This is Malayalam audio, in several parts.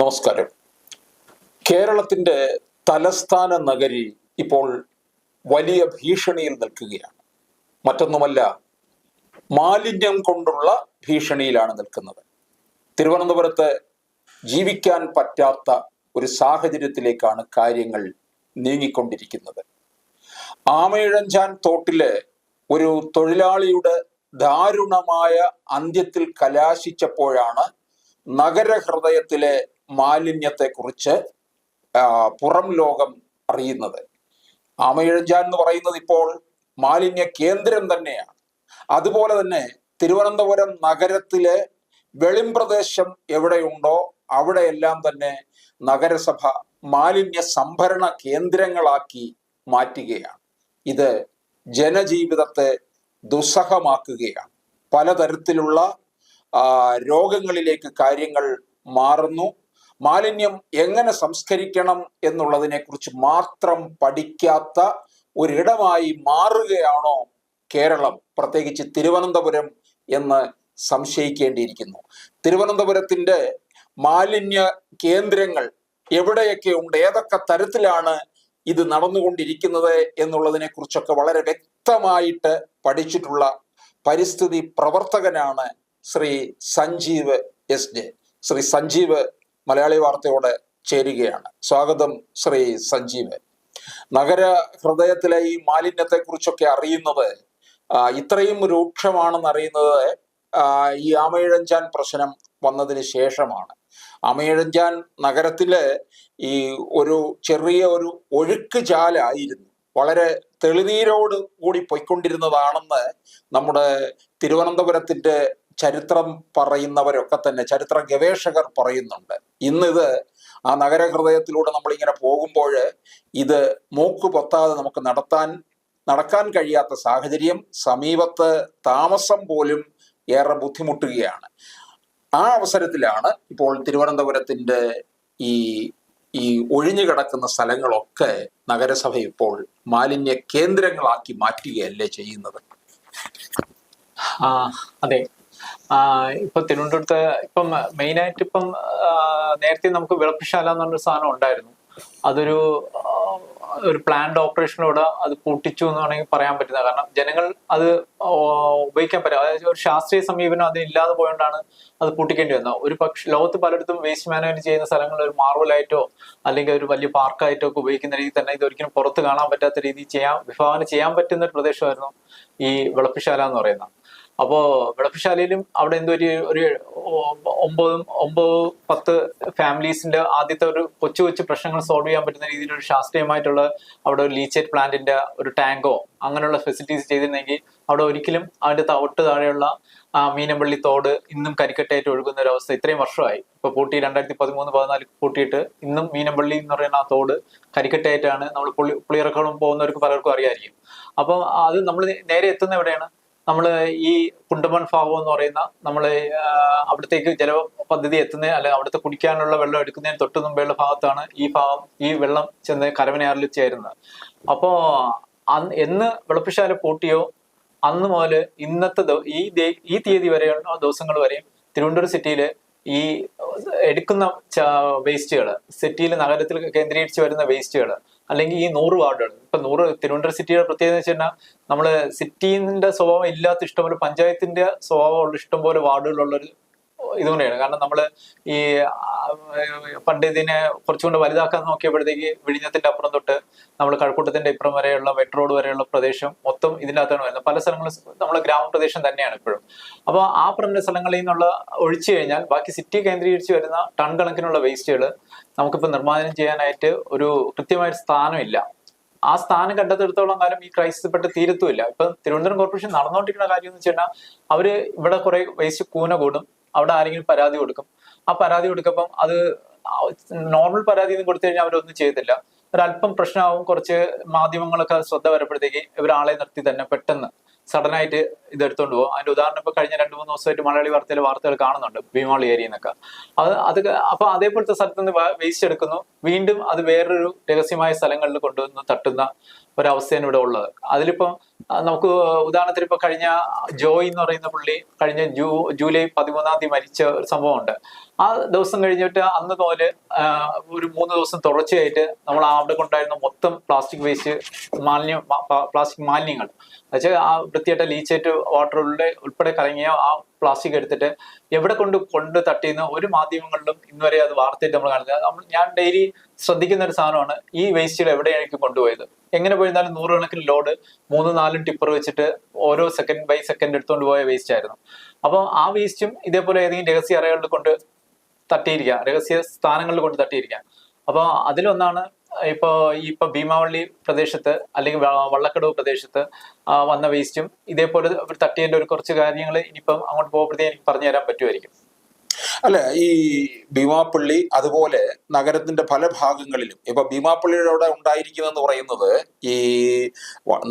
നമസ്കാരം. കേരളത്തിന്റെ തലസ്ഥാന നഗരി ഇപ്പോൾ വലിയ ഭീഷണിയിൽ നിൽക്കുകയാണ്. മറ്റൊന്നുമല്ല മാലിന്യം കൊണ്ടുള്ള ഭീഷണിയിലാണ് നിൽക്കുന്നത്. തിരുവനന്തപുരത്ത് ജീവിക്കാൻ പറ്റാത്ത ഒരു സാഹചര്യത്തിലേക്കാണ് കാര്യങ്ങൾ നീങ്ങിക്കൊണ്ടിരിക്കുന്നത്. ആമയിഴഞ്ചാൻ തോട്ടിലെ ഒരു തൊഴിലാളിയുടെ ദാരുണമായ അന്ത്യത്തിൽ കലാശിച്ചപ്പോഴാണ് നഗരഹൃദയത്തിലെ മാലിന്യത്തെക്കുറിച്ച് കുറിച്ച് പുറം ലോകം അറിയുന്നത്. ആമയിഴഞ്ചാൻ എന്ന് പറയുന്നത് ഇപ്പോൾ മാലിന്യ കേന്ദ്രം തന്നെയാണ്. അതുപോലെ തന്നെ തിരുവനന്തപുരം നഗരത്തിലെ വെളിംപ്രദേശം എവിടെയുണ്ടോ അവിടെയെല്ലാം തന്നെ നഗരസഭ മാലിന്യ സംഭരണ കേന്ദ്രങ്ങളാക്കി മാറ്റുകയാണ്. ഇത് ജനജീവിതത്തെ ദുസ്സഹമാക്കുകയാണ്. പലതരത്തിലുള്ള രോഗങ്ങളിലേക്ക് കാര്യങ്ങൾ മാറുന്നു. മാലിന്യം എങ്ങനെ സംസ്കരിക്കണം എന്നുള്ളതിനെ കുറിച്ച് മാത്രം പഠിക്കാത്ത ഒരിടമായി മാറുകയാണോ കേരളം? പ്രത്യേകിച്ച് തിരുവനന്തപുരം എന്ന് സംശയിക്കേണ്ടിയിരിക്കുന്നു. തിരുവനന്തപുരത്തിന്റെ മാലിന്യ കേന്ദ്രങ്ങൾ എവിടെയൊക്കെ ഉണ്ട്? ഏതൊക്കെ തരത്തിലാണ് ഇത് നടന്നുകൊണ്ടിരിക്കുന്നത് എന്നുള്ളതിനെ കുറിച്ചൊക്കെ വളരെ വ്യക്തമായിട്ട് പഠിച്ചിട്ടുള്ള പരിസ്ഥിതി പ്രവർത്തകനാണ് ശ്രീ സഞ്ജീവ് എസ് ജെ. ശ്രീ സഞ്ജീവ് മലയാളി വാർത്തയോടെ ചേരുകയാണ്. സ്വാഗതം ശ്രീ സഞ്ജീവ്. നഗര ഹൃദയത്തിലെ ഈ മാലിന്യത്തെ കുറിച്ചൊക്കെ അറിയുന്നത് ഇത്രയും രൂക്ഷമാണെന്ന് അറിയുന്നത് ഈ ആമയിഴഞ്ചാൻ പ്രശ്നം വന്നതിന് ശേഷമാണ്. ആമയിഴഞ്ചാൻ നഗരത്തിൽ ഈ ഒരു ചെറിയ ഒരു ഒഴുക്ക് ചാലായിരുന്നു വളരെ തെളിനീരോട് കൂടി പൊയ്ക്കൊണ്ടിരുന്നതാണെന്ന് നമ്മുടെ തിരുവനന്തപുരത്തിന്റെ ചരിത്രം പറയുന്നവരൊക്കെ തന്നെ ചരിത്ര ഗവേഷകർ പറയുന്നുണ്ട്. ഇന്നിത് ആ നഗരഹൃദയത്തിലൂടെ നമ്മളിങ്ങനെ പോകുമ്പോൾ ഇത് മൂക്ക് പൊത്താതെ നമുക്ക് നടത്താൻ നടക്കാൻ കഴിയാത്ത സാഹചര്യം സമീപത്ത് താമസം പോലും ഏറെ ബുദ്ധിമുട്ടുകയാണ്. ആ അവസരത്തിലാണ് ഇപ്പോൾ തിരുവനന്തപുരത്തിന്റെ ഈ ഈ ഒഴിഞ്ഞു കിടക്കുന്ന സ്ഥലങ്ങളൊക്കെ നഗരസഭ ഇപ്പോൾ മാലിന്യ കേന്ദ്രങ്ങളാക്കി മാറ്റുകയല്ലേ ചെയ്യുന്നത്? ആ അതെ. ഇപ്പൊ തിരുവനന്തപുരത്ത് ഇപ്പം മെയിൻ ആയിട്ട് ഇപ്പം നേരത്തെ നമുക്ക് വിളപ്പിശാല എന്ന് പറഞ്ഞൊരു സാധനം ഉണ്ടായിരുന്നു. അതൊരു ഒരു പ്ലാന്റ് ഓപ്പറേഷനിലൂടെ അത് പൂട്ടിച്ചു എന്ന് വേണമെങ്കിൽ പറയാൻ പറ്റുന്ന കാരണം ജനങ്ങൾ അത് ഉപയോഗിക്കാൻ പറ്റും അതായത് ഒരു ശാസ്ത്രീയ സമീപനം അത് ഇല്ലാതെ പോയോണ്ടാണ് അത് പൂട്ടിക്കേണ്ടി വന്നത്. ഒരു പക്ഷെ ലോകത്ത് പലയിടത്തും വേസ്റ്റ് മാനേജ്മെന്റ് ചെയ്യുന്ന സ്ഥലങ്ങൾ ഒരു മാർവലായിട്ടോ അല്ലെങ്കിൽ ഒരു വലിയ പാർക്കായിട്ടോ ഒക്കെ ഉപയോഗിക്കുന്ന രീതിയിൽ തന്നെ ഇത് ഒരിക്കലും പുറത്ത് കാണാൻ പറ്റാത്ത രീതിയിൽ ചെയ്യാൻ വിഭാവന ചെയ്യാൻ പറ്റുന്ന ഒരു പ്രദേശമായിരുന്നു ഈ വിളപ്പിശാല എന്ന് പറയുന്നത്. അപ്പോ വിളപ്പുശാലയിലും അവിടെ എന്തോ ഒരു ഒരു ഒമ്പതും ഒമ്പത് പത്ത് ഫാമിലീസിന്റെ ആദ്യത്തെ ഒരു കൊച്ചു കൊച്ചു പ്രശ്നങ്ങൾ സോൾവ് ചെയ്യാൻ പറ്റുന്ന രീതിയിൽ ഒരു ശാസ്ത്രീയമായിട്ടുള്ള അവിടെ ഒരു ലീച്ചേറ്റ് പ്ലാന്റിന്റെ ഒരു ടാങ്കോ അങ്ങനെയുള്ള ഫെസിലിറ്റീസ് ചെയ്തിരുന്നെങ്കിൽ അവിടെ ഒരിക്കലും അതിന്റെ തൊട്ട് താഴെയുള്ള മീനമ്പള്ളി തോട് ഇന്നും കരിക്കട്ടയായിട്ട് ഒഴുകുന്ന ഒരു അവസ്ഥ ഇത്രയും വർഷമായി. ഇപ്പൊ പൂട്ടി രണ്ടായിരത്തി പതിമൂന്ന് പതിനാല് പൂട്ടിയിട്ട് ഇന്നും മീനമ്പള്ളി എന്ന് പറയുന്ന ആ തോട് കരിക്കട്ടയായിട്ടാണ് നമ്മൾ പുള്ളി പുളിയിറക്കോളം പോകുന്നവർക്ക് പലർക്കും അറിയായിരിക്കും. അപ്പൊ അത് നമ്മൾ നേരെ എത്തുന്ന എവിടെയാണ്? നമ്മൾ ഈ കുണ്ടമൺ ഭാഗം എന്ന് പറയുന്ന നമ്മൾ അവിടത്തേക്ക് ജല പദ്ധതി എത്തുന്ന അല്ലെ അവിടുത്തെ കുടിക്കാനുള്ള വെള്ളം എടുക്കുന്നതിന് തൊട്ട് മുമ്പേയുള്ള ഭാഗത്താണ് ഈ ഭാഗം ഈ വെള്ളം ചെന്ന് കരവനയാറിൽ ചേരുന്നത്. അപ്പോ എന്ന് വെളുപ്പിശാല പൂട്ടിയോ അന്ന് മുതൽ ഇന്നത്തെ ഈ ഈ തീയതി വരെയുള്ള ദിവസങ്ങൾ വരെയും തിരുവനന്തപുരം സിറ്റിയിൽ ഈ എടുക്കുന്ന വേസ്റ്റുകൾ സിറ്റിയിൽ നഗരത്തിൽ കേന്ദ്രീകരിച്ച് വരുന്ന വേസ്റ്റുകൾ അല്ലെങ്കിൽ ഈ നൂറ് വാർഡുകൾ. ഇപ്പൊ നൂറ് തിരുവനന്തപുരം സിറ്റിയുടെ പ്രത്യേകത എന്ന് വെച്ച് കഴിഞ്ഞാൽ നമ്മൾ സിറ്റിന്റെ സ്വഭാവം ഇല്ലാത്ത ഇഷ്ടംപോലെ പഞ്ചായത്തിന്റെ സ്വഭാവമുള്ള ഇഷ്ടംപോലെ വാർഡുകളുള്ളൊരു ഇതുകൊണ്ടാണ് കാരണം നമ്മൾ ഈ പണ്ട് ഇതിനെ കുറച്ചുകൂടെ വലുതാക്കാൻ നോക്കിയപ്പോഴത്തേക്ക് വിഴിഞ്ഞത്തിന്റെ അപ്പുറം തൊട്ട് നമ്മൾ കഴക്കൂട്ടത്തിന്റെ ഇപ്പുറം വരെയുള്ള വെട്ട് റോഡ് വരെയുള്ള പ്രദേശം മൊത്തം ഇതിനകത്താണ് വരുന്നത്. പല സ്ഥലങ്ങളും നമ്മളെ ഗ്രാമപ്രദേശം തന്നെയാണ് ഇപ്പോഴും. അപ്പോൾ ആ പറഞ്ഞ സ്ഥലങ്ങളിൽ നിന്നുള്ള ഒഴിച്ചു കഴിഞ്ഞാൽ ബാക്കി സിറ്റി കേന്ദ്രീകരിച്ച് വരുന്ന ടൺ കണക്കിനുള്ള വേസ്റ്റുകൾ നമുക്കിപ്പോൾ നിർമ്മാർജനം ചെയ്യാനായിട്ട് ഒരു കൃത്യമായ സ്ഥാനമില്ല. ആ സ്ഥാനം കണ്ടെത്തിടത്തോളം കാലം ഈ ക്രൈസിസ് പെട്ട് തീരത്തുമില്ല. ഇപ്പൊ തിരുവനന്തപുരം കോർപ്പറേഷൻ നടന്നുകൊണ്ടിരിക്കുന്ന കാര്യം എന്ന് വെച്ച് കഴിഞ്ഞാൽ അവർ ഇവിടെ കുറെ വേസ്റ്റ് കൂന കൂടും. അവിടെ ആരെങ്കിലും പരാതി കൊടുക്കും. ആ പരാതി കൊടുക്കപ്പം അത് നോർമൽ പരാതി ഒന്നും കൊടുത്തു കഴിഞ്ഞാൽ അവരൊന്നും ചെയ്തില്ല ഒരല്പം പ്രശ്നമാവും. കുറച്ച് മാധ്യമങ്ങളൊക്കെ ശ്രദ്ധ വരപ്പെടുത്തേക്ക് ഇവരാളെ നിർത്തി തന്നെ പെട്ടെന്ന്. സഡനായിട്ട് ഇത് എടുത്തോണ്ട് പോകും അതിന്റെ ഉദാഹരണം ഇപ്പൊ കഴിഞ്ഞ രണ്ട് മൂന്ന് ദിവസമായിട്ട് മലയാളി വാർത്തയിലെ വാർത്തകൾ കാണുന്നുണ്ട് ഭീമാളി ഏരിയ എന്നൊക്കെ അത് അത് അപ്പൊ അതേപോലത്തെ സ്ഥലത്ത് നിന്ന് വേസ്റ്റ് എടുക്കുന്നു. വീണ്ടും അത് വേറൊരു രഹസ്യമായ സ്ഥലങ്ങളിൽ കൊണ്ടുവന്ന് തട്ടുന്ന ഒരവസ്ഥയാണ് ഇവിടെ ഉള്ളത്. അതിലിപ്പം നമുക്ക് ഉദാഹരണത്തിന് ഇപ്പൊ കഴിഞ്ഞ ജോയ് എന്ന് പറയുന്ന പുള്ളി കഴിഞ്ഞ ജൂ ജൂലൈ പതിമൂന്നാം തീയതി മരിച്ച ഒരു സംഭവമുണ്ട്. ആ ദിവസം കഴിഞ്ഞിട്ട് അന്ന് പോലെ ഒരു മൂന്ന് ദിവസം തുടർച്ചയായിട്ട് നമ്മൾ അവിടെ കൊണ്ടായിരുന്ന മൊത്തം പ്ലാസ്റ്റിക് വേസ്റ്റ് മാലിന്യം പ്ലാസ്റ്റിക് മാലിന്യങ്ങൾ. എന്നുവെച്ചാൽ ആ വൃത്തിയായിട്ട് ലീച്ചേറ്റ് വാട്ടറിലൂടെ ഉൾപ്പെടെ കറങ്ങിയ ആ പ്ലാസ്റ്റിക് എടുത്തിട്ട് എവിടെ കൊണ്ട് കൊണ്ട് തട്ടിയെന്ന് ഒരു മാധ്യമങ്ങളിലും ഇന്നുവരെ അത് വാർത്തയായിട്ട് നമ്മൾ കാണുന്നത് നമ്മൾ ഞാൻ ഡെയിലി ശ്രദ്ധിക്കുന്ന ഒരു സാധനമാണ് ഈ വേസ്റ്റുകൾ എവിടെയായിരിക്കും കൊണ്ടുപോയത്? എങ്ങനെ പോയിരുന്നാലും നൂറുകണക്കിന് ലോഡ് മൂന്ന് നാലും ടിപ്പർ വെച്ചിട്ട് ഓരോ സെക്കൻഡ് ബൈ സെക്കൻഡ് എടുത്തുകൊണ്ട് പോയ വേസ്റ്റ് ആയിരുന്നു. അപ്പോൾ ആ വേസ്റ്റും ഇതേപോലെ ഏതെങ്കിലും രഹസ്യ അറകളിൽ കൊണ്ട് തട്ടിയിരിക്കാം. രഹസ്യ സ്ഥാനങ്ങളിൽ കൊണ്ട് തട്ടിയിരിക്കാം. അപ്പോൾ അതിലൊന്നാണ് ഇപ്പോൾ ഇപ്പൊ ഭീമാവള്ളി പ്രദേശത്ത് അല്ലെങ്കിൽ വള്ളക്കടവ് പ്രദേശത്ത് വന്ന വേസ്റ്റും ഇതേപോലെ ഒരു തട്ടിയതിന്റെ ഒരു കുറച്ച് കാര്യങ്ങൾ ഇനിയിപ്പം അങ്ങോട്ട് പോകുമ്പോഴത്തേക്ക് എനിക്ക് പറഞ്ഞു തരാൻ പറ്റുമായിരിക്കും. അല്ല ഈ ഭീമാപ്പള്ളി അതുപോലെ നഗരത്തിന്റെ പല ഭാഗങ്ങളിലും ഇപ്പൊ ഭീമാപ്പള്ളിയുടെ അവിടെ ഉണ്ടായിരിക്കുന്നതെന്ന് പറയുന്നത് ഈ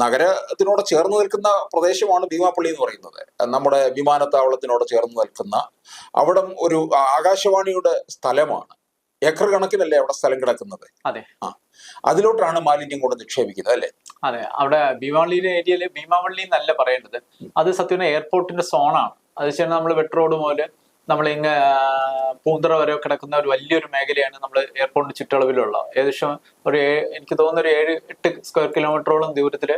നഗരത്തിനോട് ചേർന്ന് നിൽക്കുന്ന പ്രദേശമാണ് ഭീമാപ്പള്ളി എന്ന് പറയുന്നത്. നമ്മുടെ വിമാനത്താവളത്തിനോട് ചേർന്ന് നിൽക്കുന്ന അവിടം ഒരു ആകാശവാണിയുടെ സ്ഥലമാണ്. ഏക്കർ കണക്കിനല്ലേ അവിടെ സ്ഥലം കിടക്കുന്നത്? അതെ. ആ. അതിലോട്ടാണ് മാലിന്യം കൊണ്ട് നിക്ഷേപിക്കുന്നത് അല്ലേ? അതെ. അവിടെ ഭീമാവള്ളിയിലെ ഏരിയയിൽ ഭീമാവള്ളി എന്നല്ല പറയേണ്ടത്. അത് സത്യം എയർപോർട്ടിന്റെ സോണാണ്. അത് ശരി നമ്മൾ മെട്രോഡ് മുതൽ നമ്മൾ ഇങ്ങ് പൂന്തറ വരെ കിടക്കുന്ന ഒരു വലിയൊരു മേഖലയാണ് നമ്മൾ എയർപോർട്ടിന് ചുറ്റളവിലുള്ള. ഏകദേശം ഒരു എനിക്ക് തോന്നുന്ന ഒരു ഏഴ് എട്ട് സ്ക്വയർ കിലോമീറ്ററോളം ദൂരത്തിൽ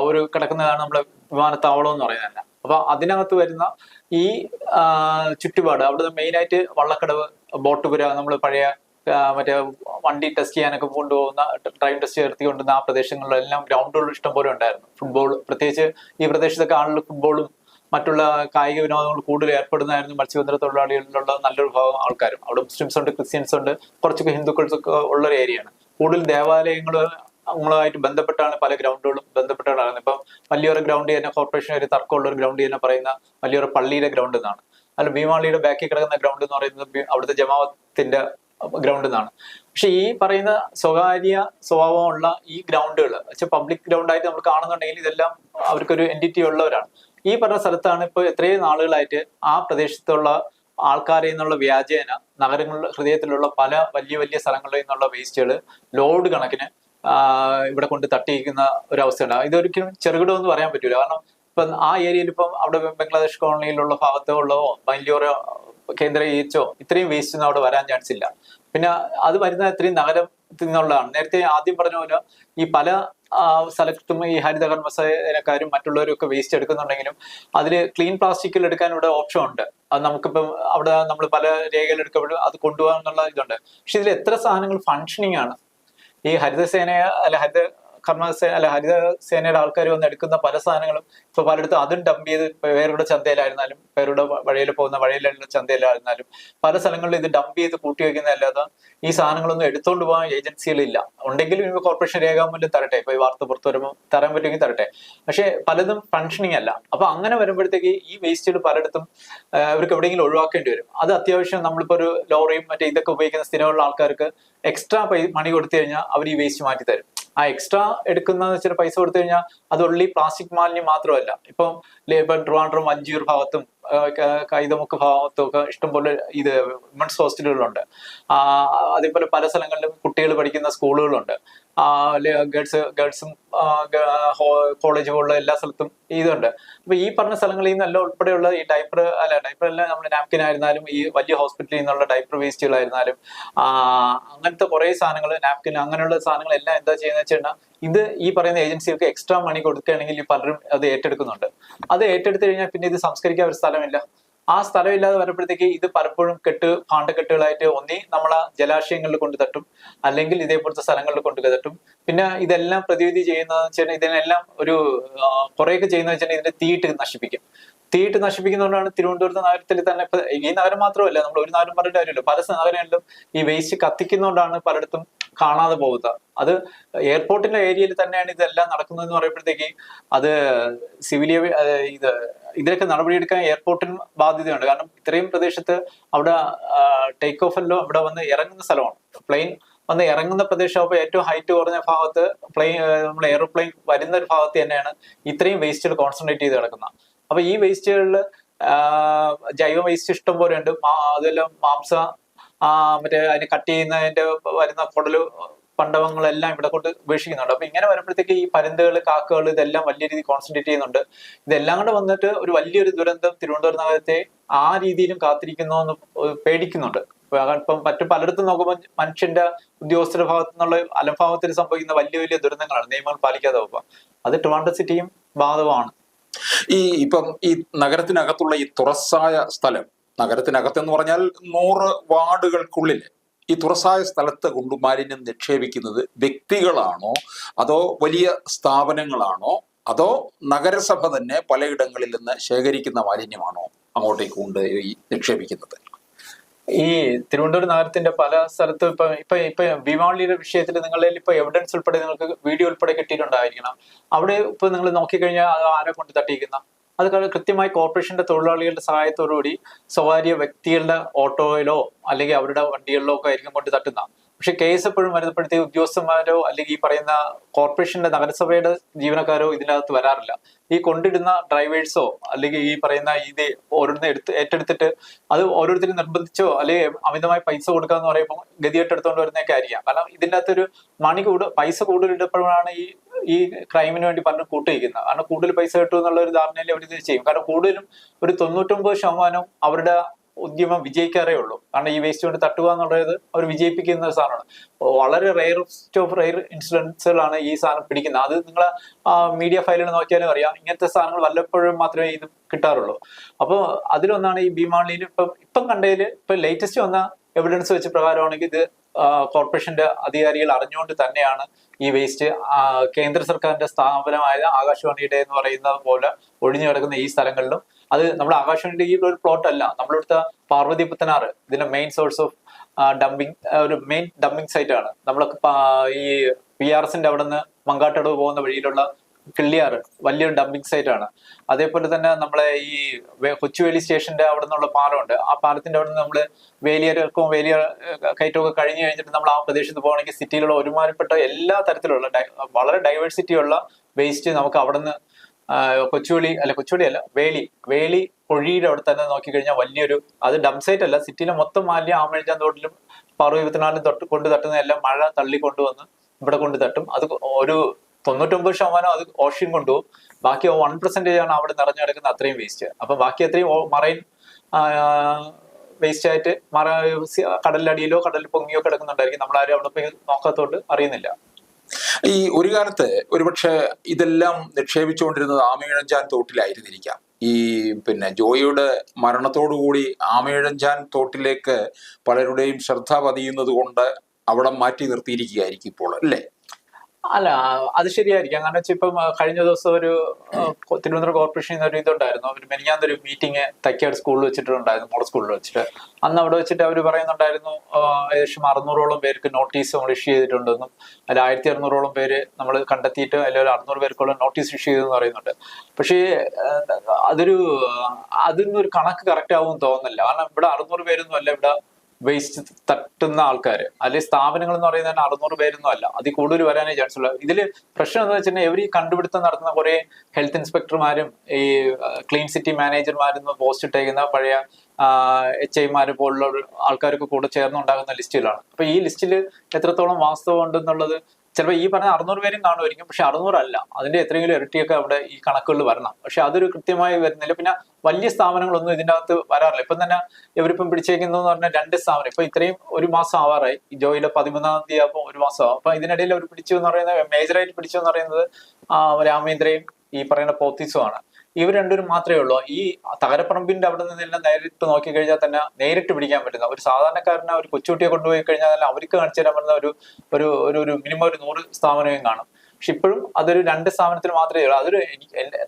ഒരു കിടക്കുന്നതാണ് നമ്മൾ വിമാനത്താവളം എന്ന് പറയുന്നത് തന്നെ. അപ്പൊ അതിനകത്ത് വരുന്ന ഈ ചുറ്റുപാട് അവിടുന്ന് മെയിനായിട്ട് വള്ളക്കടവ് ബോട്ടുപുര നമ്മൾ പഴയ മറ്റേ വണ്ടി ടെസ്റ്റ് ചെയ്യാനൊക്കെ കൊണ്ടുപോകുന്ന ഡ്രൈവ് ടെസ്റ്റ് നടത്തി കൊണ്ടുവന്ന ആ പ്രദേശങ്ങളിലെല്ലാം ഗ്രൗണ്ടുകൾ ഇഷ്ടംപോലെ ഉണ്ടായിരുന്നു. ഫുട്ബോൾ പ്രത്യേകിച്ച് ഈ പ്രദേശത്തൊക്കെ ആളുകൾ ഫുട്ബോളും മറ്റുള്ള കായിക വിനോദങ്ങൾ കൂടുതൽ ഏർപ്പെടുന്നതായിരുന്നു മത്സ്യബന്ധന തൊഴിലാളികളിലുള്ള നല്ലൊരു ഭാഗം ആൾക്കാരും. അവിടെ മുസ്ലിംസ് ഉണ്ട് ക്രിസ്ത്യൻസ് ഉണ്ട് കുറച്ചൊക്കെ ഹിന്ദുക്കൾസൊക്കെ ഉള്ള ഒരു ഏരിയയാണ് കൂടുതൽ ദേവാലയങ്ങൾ ങ്ങളുമായിട്ട് ബന്ധപ്പെട്ടാണ് പല ഗ്രൗണ്ടുകളും ബന്ധപ്പെട്ടാണ്. ഇപ്പം വലിയൊരു ഗ്രൗണ്ട് തന്നെ കോർപ്പറേഷൻ ഒരു തർക്കമുള്ള ഒരു ഗ്രൗണ്ട് തന്നെ പറയുന്ന വലിയൊരു പള്ളിയിലെ ഗ്രൗണ്ട് എന്നാണ്. അല്ല ഭീമാളിയുടെ ബാക്കിൽ കിടക്കുന്ന ഗ്രൗണ്ട് എന്ന് പറയുന്നത് അവിടുത്തെ ജമാഅത്തിന്റെ ഗ്രൗണ്ട് എന്നാണ്. പക്ഷെ ഈ പറയുന്ന സ്വകാര്യ സ്വഭാവമുള്ള ഈ ഗ്രൗണ്ടുകൾ പക്ഷെ പബ്ലിക് ഗ്രൗണ്ട് ആയിട്ട് നമ്മൾ കാണുന്നുണ്ടെങ്കിൽ ഇതെല്ലാം അവർക്കൊരു എന്റിറ്റി ഉള്ളവരാണ്. ഈ പറഞ്ഞ സ്ഥലത്താണ് ഇപ്പോൾ എത്രയും നാളുകളായിട്ട് ആ പ്രദേശത്തുള്ള ആൾക്കാരിൽ നിന്നുള്ള വ്യാജേന നഗരങ്ങളുടെ ഹൃദയത്തിലുള്ള പല വലിയ വലിയ സ്ഥലങ്ങളിൽ നിന്നുള്ള വേസ്റ്റുകൾ ലോഡ് കണക്കിന് ഇവിടെ കൊണ്ട് തട്ടിയിരിക്കുന്ന ഒരു അവസ്ഥയുണ്ട്. ഇതൊരിക്കലും ചെറുകിടമെന്ന് പറയാൻ പറ്റൂല. കാരണം ഇപ്പം ആ ഏരിയയിൽ ഇപ്പം അവിടെ ബംഗ്ലാദേശ് കോളനിയിലുള്ള ഭാഗത്തോ ഉള്ളതോ കേന്ദ്ര ഏച്ചോ ഇത്രയും വേസ്റ്റ് ഒന്നും അവിടെ വരാൻ ചാൻസ് ഇല്ല. പിന്നെ അത് വരുന്ന ഇത്രയും നഗരം നിന്നുള്ളതാണ്. നേരത്തെ ആദ്യം പറഞ്ഞ പോലെ ഈ പല സ്ഥലത്തും ഈ ഹരിതകർമ്മസേനക്കാരും മറ്റുള്ളവരും ഒക്കെ വേസ്റ്റ് എടുക്കുന്നുണ്ടെങ്കിലും അതിൽ ക്ലീൻ പ്ലാസ്റ്റിക്കിൽ എടുക്കാൻ ഇവിടെ ഓപ്ഷൻ ഉണ്ട്. അത് നമുക്കിപ്പം അവിടെ നമ്മൾ പല രേഖകൾ എടുക്കുമ്പോഴും അത് കൊണ്ടുപോകാൻ എന്നുള്ള ഇതുണ്ട്. പക്ഷെ ഇതിൽ എത്ര സാധനങ്ങൾ ഫങ്ഷനിങ് ആണ്? ഈ ഹരിതസേന അല്ല ഹരിത കർമ്മസേന അല്ല ഹരിതസേനയുടെ ആൾക്കാർ വന്ന് എടുക്കുന്ന പല സാധനങ്ങളും ഇപ്പൊ പലയിടത്തും അതും ഡംപ് ചെയ്ത് വേറുടെ ചന്തയിലായിരുന്നാലും വേറുടെ വഴിയിൽ പോകുന്ന വഴിയിലുള്ള ചന്തയിലായിരുന്നാലും പല സ്ഥലങ്ങളിലും ഇത് ഡംപ് ചെയ്ത് കൂട്ടി വയ്ക്കുന്നതല്ലാതെ ഈ സാധനങ്ങളൊന്നും എടുത്തുകൊണ്ട് പോകാൻ ഏജൻസികളില്ല ഉണ്ടെങ്കിലും ഇപ്പൊ കോർപ്പറേഷൻ രേഖാമൂല്യം തരട്ടെ ഇപ്പൊ ഈ വാർത്ത പുറത്തു വരുമ്പോൾ തരാൻ പറ്റുമെങ്കിൽ തരട്ടെ. പക്ഷെ പലതും ഫങ്ഷനിങ് അല്ല. അപ്പൊ അങ്ങനെ വരുമ്പോഴത്തേക്ക് ഈ വേസ്റ്റുകൾ പലയിടത്തും അവർക്ക് എവിടെയെങ്കിലും ഒഴിവാക്കേണ്ടി വരും. അത് അത്യാവശ്യം നമ്മളിപ്പോ ഒരു ലോറിയും മറ്റേ ഇതൊക്കെ ഉപയോഗിക്കുന്ന സ്ഥിരമുള്ള ആൾക്കാർക്ക് എക്സ്ട്രാ പൈ മണി കൊടുത്തു കഴിഞ്ഞാൽ അവർ ഈ വേസ്റ്റ് മാറ്റി തരും ആ എക്സ്ട്രാ എടുക്കുന്ന വെച്ചാൽ പൈസ കൊടുത്തു കഴിഞ്ഞാൽ അത് ഒള്ളി പ്ലാസ്റ്റിക് മാലിന്യം മാത്രമല്ല. ഇപ്പം ഇപ്പം ട്രിവാൻഡ്രം അഞ്ചൂർ ഭാഗത്തും കൈതമുക്ക് ഭാഗത്തും ഒക്കെ ഇഷ്ടംപോലെ ഇത് വിമൻസ് ഹോസ്റ്റലുകളുണ്ട്. അതേപോലെ പല സ്ഥലങ്ങളിലും കുട്ടികൾ പഠിക്കുന്ന സ്കൂളുകളുണ്ട്. ഗേൾസ് ഗേൾസും കോളേജ് പോലുള്ള എല്ലാ സ്ഥലത്തും ഇതുണ്ട്. അപ്പൊ ഈ പറഞ്ഞ സ്ഥലങ്ങളിൽ നിന്നെല്ലാം ഉൾപ്പെടെയുള്ള ഈ ഡൈപ്പർ അല്ല ഡൈപ്പർ അല്ല നമ്മുടെ നാപ്കിൻ ആയിരുന്നാലും ഈ വലിയ ഹോസ്പിറ്റലിൽ നിന്നുള്ള ഡൈപ്പർ വേസ്റ്റുകളായിരുന്നാലും അങ്ങനത്തെ കുറെ സാധനങ്ങൾ നാപ്കിൻ അങ്ങനെയുള്ള സാധനങ്ങളെല്ലാം എന്താ ചെയ്യുന്നത് വെച്ചാൽ ഇത് ഈ പറയുന്ന ഏജൻസികൾക്ക് എക്സ്ട്രാ മണി കൊടുക്കുകയാണെങ്കിൽ പലരും അത് ഏറ്റെടുക്കുന്നുണ്ട്. അത് ഏറ്റെടുത്തു കഴിഞ്ഞാൽ പിന്നെ ഇത് സംസ്കരിക്കാൻ ഒരു സ്ഥലമില്ല. ആ സ്ഥലമില്ലാതെ വരുമ്പോഴത്തേക്ക് ഇത് പലപ്പോഴും കെട്ട് പാണ്ടക്കെട്ടുകളായിട്ട് ഒന്നി നമ്മളെ ജലാശയങ്ങളിൽ കൊണ്ട് തട്ടും. അല്ലെങ്കിൽ ഇതേപോലത്തെ സ്ഥലങ്ങളിൽ കൊണ്ട് തട്ടും. പിന്നെ ഇതെല്ലാം പ്രതിവിധി ചെയ്യുന്നതെന്ന് വെച്ചാൽ ഇതിനെല്ലാം ഒരു കുറേയൊക്കെ ചെയ്യുന്നതെന്ന് വെച്ചാൽ ഇതിന്റെ തീയിട്ട് നശിപ്പിക്കും. തീയിട്ട് നശിപ്പിക്കുന്നതുകൊണ്ടാണ് തിരുവനന്തപുരത്ത് നഗരത്തിൽ തന്നെ ഇപ്പൊ ഈ നഗരം മാത്രമല്ല നമ്മൾ ഒരു നഗരം പറഞ്ഞിട്ട് കാര്യമില്ല. പല നഗരങ്ങളിലും ഈ വേസ്റ്റ് കത്തിക്കുന്നതുകൊണ്ടാണ് പലയിടത്തും കാണാതെ പോകുക അത് എയർപോർട്ടിന്റെ ഏരിയയിൽ തന്നെയാണ് ഇതെല്ലാം നടക്കുന്നതെന്ന് പറയുമ്പോഴത്തേക്ക് അത് സിവിലിയ ഇത് ഇതിലൊക്കെ നടപടിയെടുക്കാൻ എയർപോർട്ടിന് ബാധ്യതയുണ്ട്. കാരണം ഇത്രയും പ്രദേശത്ത് അവിടെ ടേക്ക് ഓഫ് എല്ലോ അവിടെ വന്ന് ഇറങ്ങുന്ന സ്ഥലമാണ്. പ്ലെയിൻ വന്ന് ഇറങ്ങുന്ന പ്രദേശമാകുമ്പോൾ ഏറ്റവും ഹൈറ്റ് കുറഞ്ഞ ഭാഗത്ത് പ്ലെയിൻ നമ്മൾ എയർപ്ലെയിൻ വരുന്ന ഒരു ഭാഗത്ത് തന്നെയാണ് ഇത്രയും വേസ്റ്റുകൾ കോൺസെൻട്രേറ്റ് ചെയ്ത് കിടക്കുന്നത്. അപ്പൊ ഈ വേസ്റ്റുകളിൽ ജൈവ വേസ്റ്റ് ഇഷ്ടം പോലെ ഉണ്ട്. അതെല്ലാം മാംസ ആ, മറ്റേ അതിന് കട്ട് ചെയ്യുന്നതിന്റെ വരുന്ന കുടൽ പണ്ടവങ്ങളെല്ലാം ഇവിടെ കൊണ്ട് ഉപേക്ഷിക്കുന്നുണ്ട്. അപ്പൊ ഇങ്ങനെ വരുമ്പോഴത്തേക്ക് ഈ പരുന്തുകൾ കാക്കകൾ ഇതെല്ലാം വലിയ രീതിയിൽ കോൺസെൻട്രേറ്റ് ചെയ്യുന്നുണ്ട്. ഇതെല്ലാം കൂടെ വന്നിട്ട് ഒരു വലിയൊരു ദുരന്തം തിരുവനന്തപുരം നഗരത്തെ ആ രീതിയിലും കാത്തിരിക്കുന്നു എന്ന് പേടിക്കുന്നുണ്ട്. ഇപ്പൊ മറ്റു പലയിടത്തും നോക്കുമ്പോൾ മനുഷ്യന്റെ ഉദ്യോഗസ്ഥരുടെ ഭാഗത്തു നിന്നുള്ള അലംഭാവത്തിൽ സംഭവിക്കുന്ന വലിയ വലിയ ദുരന്തങ്ങളാണ്. നിയമങ്ങൾ പാലിക്കാതെ പോകുമ്പോൾ അത് ട്രിവാൻഡ്രം സിറ്റിയും ബാധകമാണ്. ഈ ഇപ്പം ഈ നഗരത്തിനകത്തുള്ള ഈ തുറസായ സ്ഥലം നഗരത്തിനകത്തെന്ന് പറഞ്ഞാൽ നൂറ് വാർഡുകൾക്കുള്ളിൽ ഈ തുറസായ സ്ഥലത്ത് കൊണ്ട് മാലിന്യം നിക്ഷേപിക്കുന്നത് വ്യക്തികളാണോ? അതോ വലിയ സ്ഥാപനങ്ങളാണോ? അതോ നഗരസഭ തന്നെ പലയിടങ്ങളിൽ നിന്ന് ശേഖരിക്കുന്ന മാലിന്യമാണോ അങ്ങോട്ടേക്ക് കൊണ്ട് ഈ നിക്ഷേപിക്കുന്നത്? ഈ തിരുവനന്തപുരം നഗരത്തിന്റെ പല സ്ഥലത്തും ഇപ്പൊ ഇപ്പൊ ഇപ്പൊ ഭീമാവളിയുടെ വിഷയത്തിൽ നിങ്ങളിൽ ഇപ്പൊ എവിഡൻസ് ഉൾപ്പെടെ നിങ്ങൾക്ക് വീഡിയോ ഉൾപ്പെടെ കിട്ടിയിട്ടുണ്ടായിരിക്കണം. അവിടെ ഇപ്പൊ നിങ്ങൾ നോക്കിക്കഴിഞ്ഞാൽ ആരെ കൊണ്ട് തട്ടിയിരിക്കുന്ന അത് കൃത്യമായി കോർപ്പറേഷന്റെ തൊഴിലാളികളുടെ സഹായത്തോടുകൂടി സ്വകാര്യ വ്യക്തികളുടെ ഓട്ടോയിലോ അല്ലെങ്കിൽ അവരുടെ വണ്ടികളിലോ ഒക്കെ ആയിരിക്കും കൊണ്ട് തട്ടുന്ന. പക്ഷെ കേസ് എപ്പോഴും വരുന്നപ്പോഴത്തെ ഉദ്യോഗസ്ഥന്മാരോ അല്ലെങ്കിൽ ഈ പറയുന്ന കോർപ്പറേഷന്റെ നഗരസഭയുടെ ജീവനക്കാരോ ഇതിനകത്ത് വരാറില്ല. ഈ കൊണ്ടിടുന്ന ഡ്രൈവേഴ്സോ അല്ലെങ്കിൽ ഈ പറയുന്ന ഇത് ഓരോരുത്തരും എടുത്ത് ഏറ്റെടുത്തിട്ട് അത് ഓരോരുത്തരും നിർബന്ധിച്ചോ അല്ലെങ്കിൽ അമിതമായി പൈസ കൊടുക്കുക എന്ന് പറയുമ്പോൾ ഗതിയേറ്റെടുത്തോണ്ട് എടുത്തുകൊണ്ട് വരുന്നതൊക്കെ ആയിരിക്കാം. കാരണം ഇതിന്റെ അകത്തൊരു മണി കൂടു പൈസ കൂടുതൽ ഇടപ്പോഴാണ് ഈ ഈ ക്രൈമിന് വേണ്ടി പലരും കൂട്ടുവയ്ക്കുന്നത് കാരണം കൂടുതൽ പൈസ കിട്ടും എന്നുള്ള ഒരു ധാരണയിൽ അവർ ഇത് ചെയ്യും. കാരണം കൂടുതലും ഒരു തൊണ്ണൂറ്റൊമ്പത് ശതമാനവും അവരുടെ ഉദ്യമം വിജയിക്കാറേ ഉള്ളൂ. കാരണം ഈ വേസ്റ്റ് കൊണ്ട് തട്ടുക എന്നുള്ളത് അവർ വിജയിപ്പിക്കുന്ന ഒരു സാധനമാണ്. വളരെ റെയർ ഓഫ് റെയർ ഇൻസിഡൻസുകളാണ് ഈ സാധനം പിടിക്കുന്നത്. അത് നിങ്ങൾ മീഡിയ ഫയലിൽ നോക്കിയാലും അറിയാം. ഇങ്ങനത്തെ സാധനങ്ങൾ വല്ലപ്പോഴും മാത്രമേ ഇത് കിട്ടാറുള്ളൂ. അപ്പോൾ അതിലൊന്നാണ് ഈ ഭീമാളിയിൽ ഇപ്പം ഇപ്പം കണ്ടതിൽ ഇപ്പം ലേറ്റസ്റ്റ് വന്ന എവിഡൻസ് വെച്ച് പ്രകാരമാണെങ്കിൽ ഇത് കോർപ്പറേഷന്റെ അധികാരികൾ അറിഞ്ഞുകൊണ്ട് തന്നെയാണ് ഈ വേസ്റ്റ് കേന്ദ്ര സർക്കാരിന്റെ സ്ഥാപനമായ ആകാശവാണിയുടെ എന്ന് പറയുന്ന പോലെ ഒഴിഞ്ഞു കിടക്കുന്ന ഈ സ്ഥലങ്ങളിലും അത് നമ്മുടെ ആകാശവാണിയുടെ ഈ ഒരു പ്ലോട്ട് അല്ല. നമ്മളിവിടുത്തെ പാർവതി പുത്തനാറ് ഇതിന്റെ മെയിൻ സോഴ്സ് ഓഫ് ഡംപിങ് ഒരു മെയിൻ ഡംപിങ് സൈറ്റ് ആണ്. നമ്മൾ ഈ പി ആർ എസിന്റെ അവിടെ നിന്ന് മങ്കാട്ടടവ് പോകുന്ന വഴിയിലുള്ള കിള്ളിയാർ വലിയൊരു ഡംപിങ് സൈറ്റ് ആണ്. അതേപോലെ തന്നെ നമ്മളെ ഈ കൊച്ചുവേലി സ്റ്റേഷന്റെ അവിടെ നിന്നുള്ള പാലമുണ്ട്. ആ പാലത്തിന്റെ അവിടെ നിന്ന് നമ്മൾ വേലിയർക്കും വേലിയർ കയറ്റമൊക്കെ കഴിഞ്ഞു കഴിഞ്ഞ് കഴിഞ്ഞിട്ട് നമ്മൾ ആ പ്രദേശത്ത് പോകണമെങ്കിൽ സിറ്റിയിലുള്ള ഒരുമാനപ്പെട്ട എല്ലാ തരത്തിലുള്ള വളരെ ഡൈവേഴ്സിറ്റി ഉള്ള വേസ്റ്റ് നമുക്ക് അവിടെ നിന്ന് കൊച്ചുവേളി അല്ല കൊച്ചുവേളി അല്ല വേലി. വേലി പൊഴിയുടെ അവിടെ തന്നെ നോക്കിക്കഴിഞ്ഞാൽ വലിയൊരു അത് ഡം സൈറ്റ് അല്ല സിറ്റിയിലെ മൊത്തം മാലിന്യം ആമഴിഞ്ഞാൻ തോട്ടിലും പാർവതിപത്തിനാലും തൊട്ട് കൊണ്ട് തട്ടുന്ന എല്ലാം മഴ തള്ളി കൊണ്ടുവന്ന് ഇവിടെ കൊണ്ട് തട്ടും. അത് ഒരു തൊണ്ണൂറ്റൊമ്പത് ശതമാനം അത് ഓഷ്യൻ കൊണ്ടുപോകും. ബാക്കി വൺ പെർസെന്റേജ് ആണ് അവിടെ നിറഞ്ഞു കിടക്കുന്ന അത്രയും വേസ്റ്റ് അപ്പൊ ബാക്കി അത്രയും മറൈൻ വേസ്റ്റ് ആയിട്ട് മറ കടലിലടിയിലോ കടലിൽ പൊങ്ങിയോ കിടക്കുന്നുണ്ടായിരിക്കും. നമ്മളാരും അവിടെ പോയി നോക്കാത്തോണ്ട് അറിയുന്നില്ല. ഈ ഒരു കാലത്ത് ഒരുപക്ഷെ ഇതെല്ലാം നിക്ഷേപിച്ചുകൊണ്ടിരുന്നത് ആമയിഴഞ്ചാൻ തോട്ടിലായിരുന്നിരിക്കാം. ഈ പിന്നെ ജോയിയുടെ മരണത്തോടുകൂടി ആമയിഴഞ്ചാൻ തോട്ടിലേക്ക് പലരുടെയും ശ്രദ്ധ പതിയുന്നത് കൊണ്ട് അവിടെ മാറ്റി നിർത്തിയിരിക്കുകയായിരിക്കും ഇപ്പോൾ അല്ലേ? അല്ല അത് ശരിയായിരിക്കും. കാരണം വെച്ചാൽ ഇപ്പം കഴിഞ്ഞ ദിവസം ഒരു തിരുവനന്തപുരം കോർപ്പറേഷനിൽ കോർപ്പറേഷൻ ഒരു ഇതുണ്ടായിരുന്നു. ഒരു മെനിഞ്ഞാന്നൊരു മീറ്റിംഗ് തൈക്കാട് സ്കൂളിൽ വെച്ചിട്ടുണ്ടായിരുന്നു മോഡൽ സ്കൂളിൽ വെച്ചിട്ട്. അന്ന് അവിടെ വെച്ചിട്ട് അവർ പറയുന്നുണ്ടായിരുന്നു ഏകദേശം അറുന്നൂറോളം പേർക്ക് നോട്ടീസ് നമ്മൾ ഇഷ്യൂ ചെയ്തിട്ടുണ്ടെന്നും അതിൽ ആയിരത്തി അറുന്നൂറോളം പേര് നമ്മൾ കണ്ടെത്തിയിട്ട് അതിൽ ഒരു അറുന്നൂറ് പേർക്കുള്ള നോട്ടീസ് ഇഷ്യൂ ചെയ്തെന്ന് പറയുന്നുണ്ട്. പക്ഷേ അതൊരു അതിനൊരു കണക്ക് കറക്റ്റ് ആവുമെന്ന് തോന്നുന്നില്ല. കാരണം ഇവിടെ അറുന്നൂറ് പേരൊന്നും അല്ല ഇവിടെ വേസ്റ്റ് തട്ടുന്ന ആൾക്കാർ അല്ലെങ്കിൽ സ്ഥാപനങ്ങൾ എന്ന് പറയുന്നത് അറുന്നൂറ് പേരൊന്നും അല്ല. അതിൽ കൂടുതൽ വരാനേ ചാൻസ് ഉള്ളൂ. ഇതിൽ പ്രശ്നം എന്താ വെച്ചിട്ടുണ്ടെങ്കിൽ എവരി കണ്ടുപിടുത്തം നടത്തുന്ന കുറെ ഹെൽത്ത് ഇൻസ്പെക്ടർമാരും ഈ ക്ലീൻ സിറ്റി മാനേജർമാരും പോസ്റ്റ് ഇട്ടേക്കുന്ന പഴയ എച്ച് ഐമാർ പോലുള്ള ആൾക്കാരൊക്കെ കൂടെ ചേർന്നുണ്ടാകുന്ന ലിസ്റ്റിലാണ് അപ്പൊ ഈ ലിസ്റ്റിൽ എത്രത്തോളം വാസ്തവം ഉണ്ടെന്നുള്ളത് ചിലപ്പോൾ ഈ പറഞ്ഞ അറുന്നൂറ് പേരും കാണുമായിരിക്കും പക്ഷെ അറുന്നൂറല്ല അതിന്റെ എത്രയെങ്കിലും ഇരട്ടിയൊക്കെ അവിടെ ഈ കണക്കുകളിൽ വരണം. പക്ഷെ അതൊരു കൃത്യമായി വരുന്നില്ല. പിന്നെ വലിയ സ്ഥാപനങ്ങളൊന്നും ഇതിന്റെ അകത്ത് വരാറില്ല. ഇപ്പം തന്നെ ഇവരിപ്പം പിടിച്ചേക്കുന്നതെന്ന് പറഞ്ഞാൽ രണ്ട് സ്ഥാപനം. ഇപ്പൊ ഇത്രയും ഒരു മാസം ആവാറായി. ജോയിലെ പതിമൂന്നാം തീയതി ആകുമ്പോൾ ഒരു മാസം ആവും. അപ്പൊ ഇതിനിടയിൽ അവർ പിടിച്ചു എന്ന് പറയുന്നത് മേജറായിട്ട് പിടിച്ചു എന്ന് പറയുന്നത് രാമേന്ദ്രയും ഈ പറയുന്ന പോത്തീസുമാണ് ഇവർ രണ്ടുപേരും മാത്രമേ ഉള്ളൂ. ഈ തകരപ്പറമ്പിന്റെ അവിടെ നിന്നെല്ലാം നേരിട്ട് നോക്കി കഴിഞ്ഞാൽ തന്നെ നേരിട്ട് പിടിക്കാൻ പറ്റുന്ന ഒരു സാധാരണക്കാരനെ ഒരു കൊച്ചുകുട്ടിയെ കൊണ്ടുപോയി കഴിഞ്ഞാൽ തന്നെ അവർക്ക് കാണിച്ചു തരാൻ പറ്റുന്ന ഒരു ഒരു ഒരു ഒരു മിനിമം ഒരു നൂറ് സ്ഥാപനവും കാണും. പക്ഷെ ഇപ്പോഴും അതൊരു രണ്ട് സ്ഥാപനത്തിന് മാത്രമേ ഉള്ളൂ. അതൊരു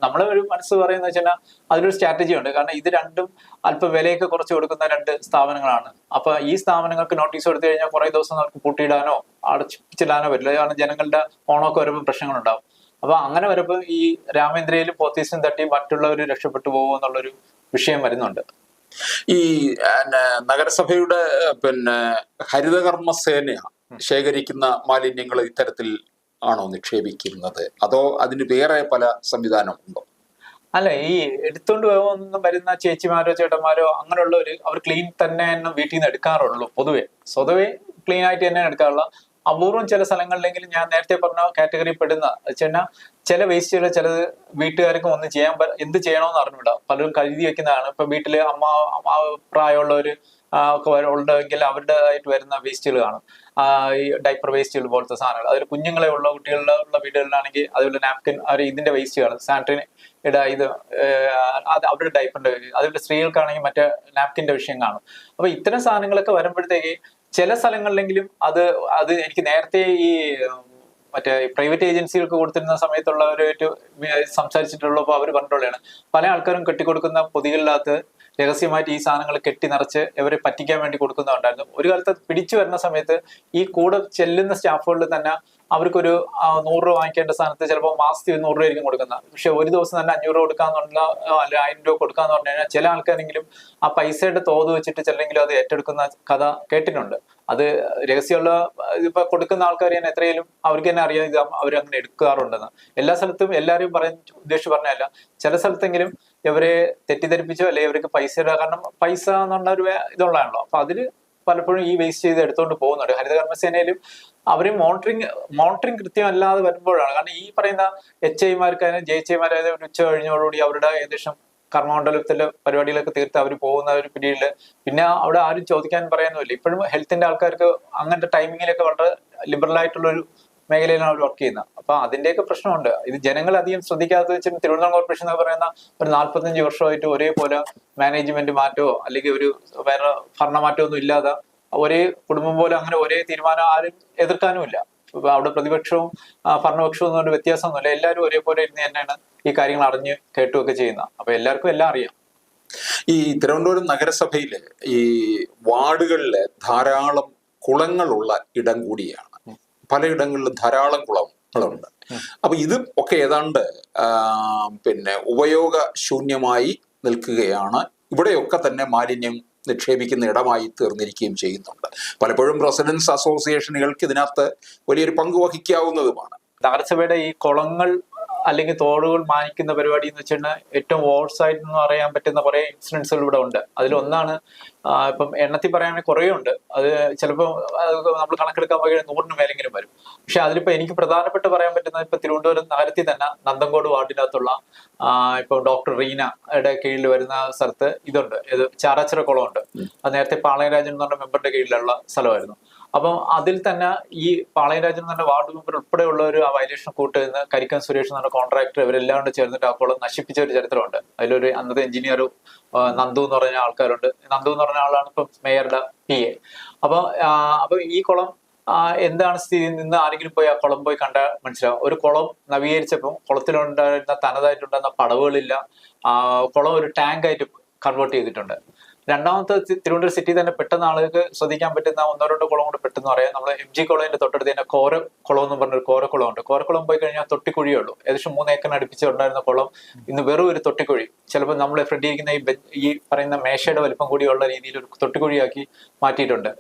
നമ്മളെ ഒരു മനസ്സ് പറയുന്നത് വെച്ചാൽ അതിലൊരു സ്ട്രാറ്റജി ഉണ്ട്. കാരണം ഇത് രണ്ടും അല്പം വിലയൊക്കെ കുറച്ച് കൊടുക്കുന്ന രണ്ട് സ്ഥാപനങ്ങളാണ്. അപ്പൊ ഈ സ്ഥാപനങ്ങൾക്ക് നോട്ടീസ് കൊടുത്തു കഴിഞ്ഞാൽ കുറെ ദിവസം അവർക്ക് പൂട്ടിയിടാനോ അടച്ചിടാനോ പറ്റില്ല. കാരണം ജനങ്ങളുടെ ഓണമൊക്കെ വരുമ്പോൾ പ്രശ്നങ്ങളുണ്ടാവും. അപ്പൊ അങ്ങനെ വരുമ്പോൾ ഈ രാമേന്ദ്രയിലും പോത്തീസും തട്ടി മറ്റുള്ളവർ രക്ഷപ്പെട്ടു പോകും എന്നുള്ളൊരു വിഷയം വരുന്നുണ്ട്. ഈ നഗരസഭയുടെ പിന്നെ ഹരിതകർമ്മ സേന ശേഖരിക്കുന്ന മാലിന്യങ്ങൾ ഇത്തരത്തിൽ ആണോ നിക്ഷേപിക്കുന്നത്? അതോ അതിന് വേറെ പല സംവിധാനം ഉണ്ടോ? അല്ല ഈ എടുത്തുകൊണ്ട് പോകുന്ന വരുന്ന ചേച്ചിമാരോ ചേട്ടന്മാരോ അങ്ങനെയുള്ളവര് അവർ ക്ലീൻ തന്നെ തന്നെ വീട്ടിൽ നിന്ന് എടുക്കാറുള്ളൂ പൊതുവെ. സ്വതവേ ക്ലീൻ ആയിട്ട് തന്നെ എടുക്കാറുള്ള. അപൂർവം ചില സ്ഥലങ്ങളിലെങ്കിലും ഞാൻ നേരത്തെ പറഞ്ഞ കാറ്റഗറി പെടുന്ന വെച്ചാൽ ചില വേസ്റ്റുകൾ ചിലത് വീട്ടുകാർക്കും ഒന്നും ചെയ്യാൻ എന്ത് ചെയ്യണമെന്ന് അറിഞ്ഞൂടാ. പലരും കരുതി വെക്കുന്നതാണ്. ഇപ്പൊ വീട്ടിൽ അമ്മ പ്രായമുള്ളവർ ഒക്കെ വര- അവരുടെ ആയിട്ട് വരുന്ന വേസ്റ്റുകൾ കാണും. ഈ ഡൈപ്പർ വേസ്റ്റുകൾ പോലത്തെ സാധനങ്ങൾ അതിൽ കുഞ്ഞുങ്ങളെ ഉള്ള കുട്ടികളുടെ ഉള്ള വീടുകളിലാണെങ്കിൽ അതുപോലെ നാപ്കിൻ അവർ ഇതിന്റെ വേസ്റ്റ് കാണും സാനിറ്ററി ഇട ഇത് അത് അവരുടെ ഡൈപ്പറിന്റെ അതുപോലെ സ്ത്രീകൾക്കാണെങ്കിൽ മറ്റേ നാപ്കിന്റെ വിഷയം കാണും. അപ്പൊ ഇത്തരം സാധനങ്ങളൊക്കെ വരുമ്പോഴത്തേക്ക് ചില സ്ഥലങ്ങളിലെങ്കിലും അത് അത് എനിക്ക് നേരത്തെ ഈ മറ്റേ പ്രൈവറ്റ് ഏജൻസികൾക്ക് കൊടുത്തിരുന്ന സമയത്തുള്ളവരായിട്ട് സംസാരിച്ചിട്ടുള്ളപ്പോൾ അവർ പറഞ്ഞിട്ടുള്ളതാണ്. പല ആൾക്കാരും കെട്ടിക്കൊടുക്കുന്ന പൊതികളിനകത്ത് രഹസ്യമായിട്ട് ഈ സാധനങ്ങൾ കെട്ടി നിറച്ച് ഇവരെ പറ്റിക്കാൻ വേണ്ടി കൊടുക്കുന്നുണ്ടായിരുന്നു ഒരു കാലത്ത് പിടിച്ചു വരുന്ന സമയത്ത് ഈ കൂടെ ചെല്ലുന്ന സ്റ്റാഫുകളിൽ തന്നെ അവർക്കൊരു നൂറ് രൂപ വാങ്ങിക്കേണ്ട സ്ഥാനത്ത് ചിലപ്പോൾ മാസത്തിൽ നൂറ് രൂപ ആയിരിക്കും കൊടുക്കുന്നത്. പക്ഷെ ഒരു ദിവസം തന്നെ അഞ്ഞൂറ് രൂപ കൊടുക്കാന്നുള്ള അല്ല ആയിരം രൂപ കൊടുക്കാന്ന് പറഞ്ഞു കഴിഞ്ഞാൽ ചില ആൾക്കാരെങ്കിലും ആ പൈസയുടെ തോത് വെച്ചിട്ട് ചിലരെങ്കിലും അത് ഏറ്റെടുക്കുന്ന കഥ കേട്ടിട്ടുണ്ട്. അത് രഹസ്യമുള്ള ഇപ്പൊ കൊടുക്കുന്ന ആൾക്കാർ തന്നെ എത്രയും അവർക്ക് തന്നെ അറിയാം ഇത് അവർ അങ്ങനെ എടുക്കാറുണ്ടെന്ന്. എല്ലാ സ്ഥലത്തും എല്ലാവരും പറയാൻ ഉദ്ദേശിച്ച് പറഞ്ഞല്ല ചില സ്ഥലത്തെങ്കിലും ഇവരെ തെറ്റിദ്ധരിപ്പിച്ചോ അല്ലെങ്കിൽ ഇവർക്ക് പൈസയുടെ കാരണം പൈസ എന്നുള്ള ഒരു ഇതുള്ളതാണല്ലോ. അപ്പൊ അതിൽ പലപ്പോഴും ഈ വേസ്റ്റ് ചെയ്ത് എടുത്തുകൊണ്ട് പോകുന്നുണ്ട്. ഹരിതകർമ്മസേനയിലും അവർ മോണിറ്ററിങ് മോണിറ്ററിങ് കൃത്യമല്ലാതെ വരുമ്പോഴാണ്. കാരണം ഈ പറയുന്ന എച്ച് ഐമാർക്കായാലും ജെ എച്ച് ഐമാരായാലും ഒരു ഉച്ച കഴിഞ്ഞോടുകൂടി അവരുടെ ഏകദേശം കർമ്മമണ്ഡലത്തിലെ പരിപാടികളൊക്കെ തീർത്ത് അവർ പോകുന്ന ഒരു പിരീഡിൽ പിന്നെ അവിടെ ആരും ചോദിക്കാൻ പറയാനുമില്ല ഇപ്പോഴും ഹെൽത്തിന്റെ ആൾക്കാർക്ക് അങ്ങനത്തെ ടൈമിങ്ങിലൊക്കെ വളരെ ലിബറൽ ആയിട്ടുള്ള ഒരു മേഖലയിലാണ് അവർ വർക്ക് ചെയ്യുന്നത്. അപ്പൊ അതിന്റെയൊക്കെ പ്രശ്നമുണ്ട്. ഇത് ജനങ്ങൾ അധികം ശ്രദ്ധിക്കാത്ത വെച്ചാൽ തിരുവനന്തപുരം കോർപ്പറേഷൻ എന്ന് പറയുന്ന ഒരു നാല്പത്തഞ്ച് വർഷമായിട്ട് ഒരേപോലെ മാനേജ്മെന്റ് മാറ്റോ അല്ലെങ്കിൽ ഒരു വേറെ ഭരണമാറ്റമോ ഒന്നും ഇല്ലാതെ ഒരേ കുടുംബം പോലെ അങ്ങനെ ഒരേ തീരുമാനം ആരും എതിർക്കാനുമില്ല. ഇപ്പൊ അവിടെ പ്രതിപക്ഷവും ഭരണപക്ഷവും ഒന്നും വ്യത്യാസമൊന്നുമില്ല. എല്ലാവരും ഒരേപോലെ ഇരുന്ന് തന്നെയാണ് ഈ കാര്യങ്ങൾ അറിഞ്ഞ് കേട്ടുമൊക്കെ ചെയ്യുന്നത് അപ്പൊ എല്ലാവർക്കും എല്ലാം അറിയാം. ഈ തിരുവനന്തപുരം നഗരസഭയിൽ ഈ വാർഡുകളിൽ ധാരാളം കുളങ്ങളുള്ള ഇടം കൂടിയാണ്. പലയിടങ്ങളിലും ധാരാളം കുളങ്ങളുണ്ട്. അപ്പൊ ഇത് ഒക്കെ ഏതാണ്ട് പിന്നെ പിന്നെ ഉപയോഗശൂന്യമായി നിൽക്കുകയാണ്. ഇവിടെയൊക്കെ തന്നെ മാലിന്യം നിക്ഷേപിക്കുന്ന ഇടമായി തീർന്നിരിക്കുകയും ചെയ്യുന്നുണ്ട്. പലപ്പോഴും റെസിഡൻസ് അസോസിയേഷനുകൾക്ക് ഇതിനകത്ത് വലിയൊരു പങ്ക് വഹിക്കാവുന്നതുമാണ്. നഗരസഭയുടെ ഈ കുളങ്ങൾ അല്ലെങ്കിൽ തോടുകൾ മാനിക്കുന്ന പരിപാടി എന്ന് വെച്ചാൽ ഏറ്റവും വേഴ്സ് ആയിട്ട് എന്ന് പറയാൻ പറ്റുന്ന കുറെ ഇൻസിഡൻസുകൾ ഇവിടെ ഉണ്ട്. അതിലൊന്നാണ് ഇപ്പം എണ്ണത്തിൽ പറയാണെങ്കിൽ കുറേ ഉണ്ട് അത് ചിലപ്പോൾ നമ്മൾ കണക്കെടുക്കാൻ പോയി നൂറിന് മേലെങ്കിലും വരും. പക്ഷെ അതിലിപ്പോൾ എനിക്ക് പ്രധാനപ്പെട്ട് പറയാൻ പറ്റുന്നത് ഇപ്പൊ തിരുവനന്തപുരം നഗരത്തിൽ തന്നെ നന്തങ്കോട് വാർഡിനകത്തുള്ള ഇപ്പം ഡോക്ടർ റീനയുടെ കീഴിൽ വരുന്ന സ്ഥലത്ത് ഇതുണ്ട്. ഇത് ചാറാച്ചിറ കുളമുണ്ട്. അത് നേരത്തെ പാളയരാജൻ എന്ന് പറഞ്ഞ മെമ്പറുടെ കീഴിലുള്ള സ്ഥലമായിരുന്നു. അപ്പം അതിൽ തന്നെ ഈ പാളയരാജൻ പറഞ്ഞ വാർഡ് മെമ്പർ ഉൾപ്പെടെയുള്ളവർ ആ വയലേഷൻ കൂട്ട് നിന്ന് കരിക്കൻ സുരേഷ് എന്ന കോൺട്രാക്ടർ ഇവരെല്ലാം കൂടെ ചേർന്നിട്ട് കുളം നശിപ്പിച്ച ഒരു ചരിത്രമുണ്ട്. അതിലൊരു അന്നത്തെ എഞ്ചിനീയർ നന്ദു എന്ന് പറഞ്ഞ ആൾക്കാരുണ്ട്. നന്ദു എന്ന് പറഞ്ഞ ആളാണ് ഇപ്പം മേയറുടെ പി എ അപ്പൊ അപ്പൊ ഈ കുളം എന്താണ് സ്ഥിതി? നിന്ന് ആരെങ്കിലും പോയി ആ കുളം പോയി കണ്ടാൽ മനസ്സിലാവും. ഒരു കുളം നവീകരിച്ചപ്പോൾ കുളത്തിലുണ്ടായിരുന്ന തനതായിട്ടുണ്ടായിരുന്ന പടവുകളില്ല കുളം ഒരു ടാങ്കായിട്ട് കൺവേർട്ട് ചെയ്തിട്ടുണ്ട്. രണ്ടാമത്തെ തിരുവനന്തപുരം സിറ്റി തന്നെ പെട്ടെന്ന് ആളുകൾക്ക് ശ്രദ്ധിക്കാൻ പറ്റുന്ന ഒന്നോ രണ്ടോ കുളം കൂടെ പെട്ടെന്ന് പറയാം. നമ്മൾ എം ജി കോളേജിന്റെ തൊട്ടടുത്ത് തന്നെ കോര കുളം എന്ന് പറഞ്ഞൊരു കോരക്കുളം ഉണ്ട് കോരക്കുളം പോയി കഴിഞ്ഞാൽ തൊട്ടിക്കുഴിയേ ഉള്ളൂ. ഏകദേശം മൂന്ന് ഏക്കറിന് അടുപ്പിച്ച് ഉണ്ടായിരുന്ന കുളം. ഇന്ന് വെറും ഒരു തൊട്ടിക്കുഴി. ചിലപ്പോൾ നമ്മൾ ഫ്രണ്ടിരിക്കുന്ന ഈ ഈ പറയുന്ന മേശയുടെ വലിപ്പം കൂടിയുള്ള രീതിയിൽ ഒരു തൊട്ടിക്കുഴിയാക്കി മാറ്റിയിട്ടുണ്ട്.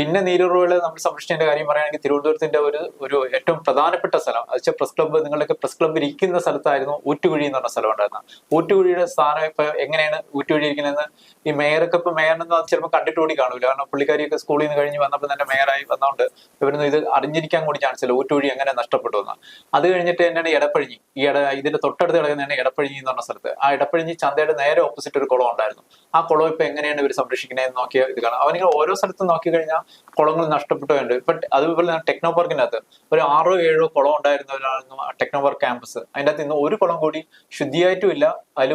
പിന്നെ നീരൂറുകളെ നമ്മൾ സംരക്ഷിക്കേണ്ട കാര്യം പറയുകയാണെങ്കിൽ തിരുവനന്തപുരത്തിന്റെ ഒരു ഒരു ഏറ്റവും പ്രധാനപ്പെട്ട സ്ഥലം. അത് വെച്ചാൽ പ്രസ് ക്ലബ്ബ് നിങ്ങളുടെയൊക്കെ പ്രസ് ക്ലബ്ബ് ഇരിക്കുന്ന സ്ഥലത്തായിരുന്നു ഊറ്റുകുഴി എന്ന് പറഞ്ഞ സ്ഥലം ഉണ്ടായിരുന്നത്. ഊറ്റുകുഴിയുടെ സ്ഥാനം ഇപ്പൊ എങ്ങനെയാണ് ഊറ്റുകുഴി ഇരിക്കുന്നതെന്ന് ഈ മേയറൊക്കെ ഇപ്പൊ മേയറിനൊന്നും ചിലപ്പോൾ കണ്ടിട്ട് കൂടി കാണൂല. കാരണം പുള്ളിക്കാരിയൊക്കെ സ്കൂളിൽ നിന്ന് കഴിഞ്ഞ് വന്നപ്പോൾ തന്നെ മേയറായി വന്നതുകൊണ്ട് ഇവരൊന്നും ഇത് അറിഞ്ഞിരിക്കാൻ കൂടി ചാൻസില്ല ഊറ്റുകുഴി എങ്ങനെ നഷ്ടപ്പെട്ടു എന്ന്. അത് കഴിഞ്ഞിട്ട് തന്നെയാണ് എടപ്പഴിഞ്ഞി. ഈ ഇട ഇതിന്റെ തൊട്ടടുത്ത് കിടക്കുന്നതാണ് എടപ്പഴിഞ്ഞി എന്ന് പറഞ്ഞ സ്ഥലത്ത്. ആ എടപ്പഴിഞ്ഞി ചന്തയുടെ നേരെ ഓപ്പോസിറ്റ് ഒരു കുളം ഉണ്ടായിരുന്നു. ആ കുളം ഇപ്പൊ എങ്ങനെയാണ് ഇവർ സംരക്ഷിക്കുന്നത് നോക്കിയ ഇത് കാണാം. അവനിങ്ങനെ ഓരോ സ്ഥലത്തും നോക്കി കഴിഞ്ഞാൽ കുളങ്ങൾ നഷ്ടപ്പെട്ടുണ്ട് ഇപ്പൊ അതുപോലെ ടെക്നോ പാർക്കിനകത്ത് ഒരു ആറോ ഏഴോ കുളം ഉണ്ടായിരുന്നവരായിരുന്നു ആ ടെക്നോ പാർക്ക് ക്യാമ്പസ് അതിന്റെ അകത്ത് ഇന്ന് ഒരു കുളം കൂടി ശുദ്ധിയായിട്ടും ഇല്ല. അതിൽ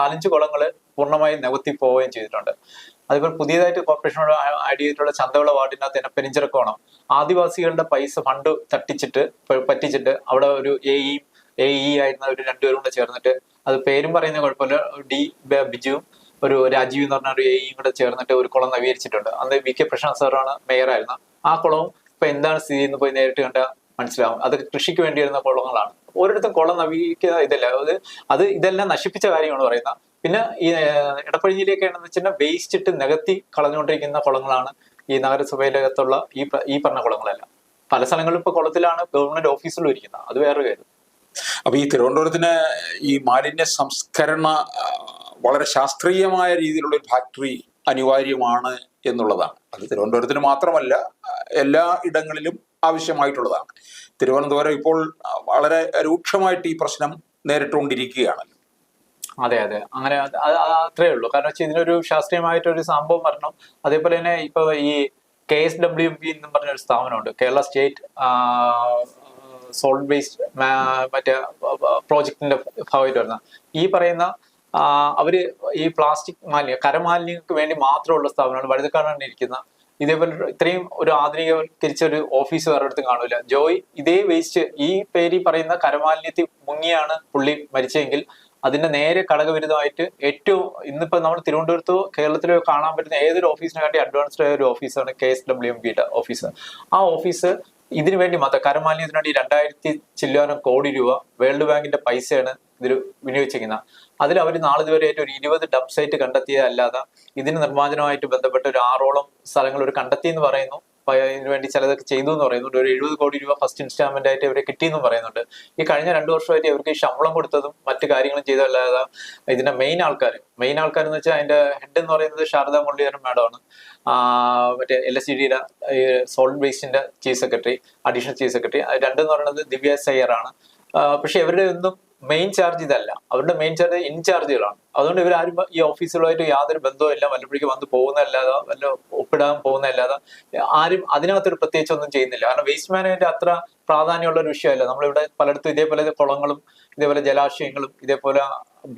നാലഞ്ച് കുളങ്ങൾ പൂർണമായും നികത്തി പോവുകയും ചെയ്തിട്ടുണ്ട്. അതുപോലെ പുതിയതായിട്ട് കോർപ്പറേഷനോട് ആഡ് ചെയ്തിട്ടുള്ള ചന്തവിള വാർഡിനകത്ത് തന്നെ പെരിഞ്ചിറക്കോണം. ആദിവാസികളുടെ പൈസ ഫണ്ട് തട്ടിച്ചിട്ട് പറ്റിച്ചിട്ട് അവിടെ ഒരു എ ഇ എ ഇ ആയിരുന്ന ഒരു രണ്ടുപേരും കൂടെ ചേർന്നിട്ട് അത് പേരും പറയുന്ന കുഴപ്പമില്ല. ഡി ബിജുവും ഒരു രാജീവ് എന്ന് പറഞ്ഞ ഒരു എ കൂടെ ചേർന്നിട്ട് ഒരു കുളം നവീകരിച്ചിട്ടുണ്ട്. അന്ന് വി കെ പ്രശാന്ത് സാറാണ് മേയറായിരുന്നത് ആ കുളവും ഇപ്പൊ എന്താണ് സ്ഥിതി എന്ന് പോയി നേരിട്ട് കണ്ട മനസ്സിലാവും. അത് കൃഷിക്ക് വേണ്ടി വരുന്ന കുളങ്ങളാണ്. ഓരോരുത്തരും കുളം നവീകരിക്കുക ഇതല്ല. അത് അത് ഇതെല്ലാം നശിപ്പിച്ച കാര്യമാണ് പറയുന്നത്. പിന്നെ ഈ ഇടപ്പഴിഞ്ഞിലേക്ക് ആണെന്ന് വെച്ചാൽ വേസ്റ്റ് ഇട്ട് നികത്തി കളഞ്ഞുകൊണ്ടിരിക്കുന്ന കുളങ്ങളാണ് ഈ നഗരസഭയിലകത്തുള്ള ഈ ഈ പറഞ്ഞ കുളങ്ങളെല്ലാം. പല സ്ഥലങ്ങളിലും ഇപ്പൊ കുളത്തിലാണ് ഗവൺമെന്റ് ഓഫീസുകളും ഇരിക്കുന്നത്. അത് വേറെ കാര്യം. അപ്പൊ ഈ തിരുവനന്തപുരത്തിന് ഈ മാലിന്യ സംസ്കരണ വളരെ ശാസ്ത്രീയമായ രീതിയിലുള്ള ഒരു ഫാക്ടറി അനിവാര്യമാണ് എന്നുള്ളതാണ്. അത് തിരുവനന്തപുരത്തിന് മാത്രമല്ല എല്ലാ ഇടങ്ങളിലും ആവശ്യമായിട്ടുള്ളതാണ്. തിരുവനന്തപുരം ഇപ്പോൾ വളരെ രൂക്ഷമായിട്ട് ഈ പ്രശ്നം നേരിട്ടുകൊണ്ടിരിക്കുകയാണല്ലോ അതെ അതെ. അങ്ങനെ അത് അത് അത് അത്രേ ഉള്ളൂ. കാരണം വെച്ചാൽ ഇതിനൊരു ശാസ്ത്രീയമായിട്ടൊരു സംഭവം വരണം. അതേപോലെ തന്നെ ഇപ്പൊ ഈ കെ എസ് ഡബ്ല്യു ബി എന്നും പറഞ്ഞൊരു സ്ഥാപനമുണ്ട്. കേരള സ്റ്റേറ്റ് സോൾഡ് ബേസ്ഡ് മറ്റേ പ്രോജക്റ്റിന്റെ ഭാഗമായിട്ട് വരുന്ന. ഈ പറയുന്ന ആ, അവർ ഈ പ്ലാസ്റ്റിക് മാലിന്യം കരമാലിന്യങ്ങൾക്ക് വേണ്ടി മാത്രമുള്ള സ്ഥാപനമാണ് വഴുതക്കാടാണ് ഇരിക്കുന്ന. ഇതേപോലെ ഇത്രയും ഒരു ആധുനികവൽക്കരിച്ച ഒരു ഓഫീസ് വേറെ അടുത്തും കാണൂല. ജോയ് ഇതേ വേസ്റ്റ് ഈ പേര് പറയുന്ന കരമാലിന്യത്തിൽ മുങ്ങിയാണ് പുള്ളി മരിച്ചെങ്കിൽ അതിന്റെ നേരെ ഘടകവിരുദ്ധമായിട്ട് ഏറ്റവും ഇന്നിപ്പോ നമ്മൾ തിരുവനന്തപുരത്തോ കേരളത്തിലോ കാണാൻ പറ്റുന്ന ഏതൊരു ഓഫീസിനെ കാട്ടി അഡ്വാൻസ്ഡ് ആയ ഒരു ഓഫീസാണ് കെ എസ് ഡബ്ല്യു എം പിയുടെ ഓഫീസ്. ആ ഓഫീസ് ഇതിനു വേണ്ടി മാത്രം കരമാലിന്യത്തിന് വേണ്ടി രണ്ടായിരത്തി ചില്ലാനം കോടി രൂപ വേൾഡ് ബാങ്കിന്റെ പൈസയാണ് ഇതിൽ വിനിയോഗിച്ചിരിക്കുന്നത് അതിൽ അവർ നാളിതുവരെയായിട്ട് ഒരു ഇരുപത് ഡബ് സൈറ്റ് കണ്ടെത്തിയതല്ലാതെ ഇതിന് നിർമ്മാർജനവുമായിട്ട് ബന്ധപ്പെട്ട ഒരു ആറോളം സ്ഥലങ്ങൾ ഒരു കണ്ടെത്തി എന്ന് പറയുന്നു ഇതിനു വേണ്ടി ചിലതൊക്കെ ചെയ്തു എന്ന് പറയുന്നുണ്ട്. ഒരു എഴുപത് കോടി രൂപ ഫസ്റ്റ് ഇൻസ്റ്റാൾമെന്റ് ആയിട്ട് ഇവരെ കിട്ടിയെന്നും പറയുന്നുണ്ട്. ഈ കഴിഞ്ഞ രണ്ടു വർഷമായിട്ട് ഇവർക്ക് ശമ്പളം കൊടുത്തതും മറ്റു കാര്യങ്ങളും ചെയ്തതല്ലാതെ ഇതിന്റെ മെയിൻ ആൾക്കാർ മെയിൻ ആൾക്കാർ എന്ന് വെച്ചാൽ അതിന്റെ ഹെഡ് എന്ന് പറയുന്നത് ശാരദാ മുരളീധരൻ മാഡമാണ് മറ്റേ എൽ എസ് സി ഡിയുടെ solid വേസ്റ്റിന്റെ chief secretary additional chief secretary രണ്ടെന്ന് പറയുന്നത് ദിവ്യ സയ്യർ ആണ്. പക്ഷെ ഇവരുടെ ഒന്നും മെയിൻ ചാർജ് ഇതല്ല. അവരുടെ മെയിൻ ചാർജ് ഇൻചാർജുകളാണ് അതുകൊണ്ട് ഇവരാരും ഈ ഓഫീസുകളുമായിട്ട് യാതൊരു ബന്ധവും ഇല്ല. വല്ലപ്പോഴേക്ക് വന്ന് പോകുന്നതല്ലാതെ വല്ല ഒപ്പിടാൻ പോകുന്നതല്ലാതെ ആരും അതിനകത്തൊരു പ്രത്യേകിച്ച് ഒന്നും ചെയ്യുന്നില്ല. കാരണം വേസ്റ്റ് മാനേജ്മെന്റ് അത്ര പ്രാധാന്യമുള്ള ഒരു വിഷയമല്ല. നമ്മളിവിടെ പലയിടത്തും ഇതേപോലെ കുളങ്ങളും ഇതേപോലെ ജലാശയങ്ങളും ഇതേപോലെ